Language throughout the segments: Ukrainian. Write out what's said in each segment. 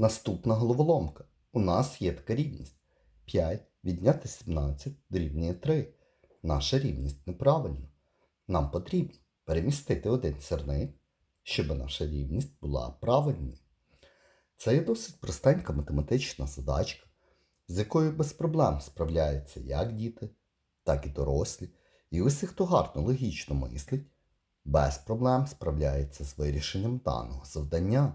Наступна головоломка. У нас є така рівність. 5 відняти 17 дорівнює 3. Наша рівність неправильна. Нам потрібно перемістити один сірник, щоб наша рівність була правильною. Це є досить простенька математична задачка, з якою без проблем справляються як діти, так і дорослі. І усі, хто гарно логічно мислить, без проблем справляється з вирішенням даного завдання.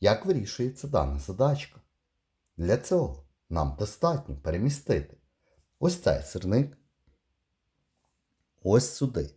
Як вирішується дана задачка? Для цього нам достатньо перемістити ось цей сирник ось сюди.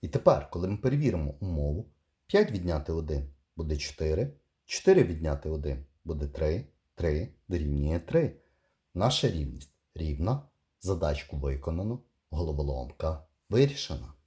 І тепер, коли ми перевіримо умову, 5 відняти 1 буде 4, 4 відняти 1 буде 3, 3 дорівнює 3. Наша рівність рівна, задачку виконано, головоломка вирішена.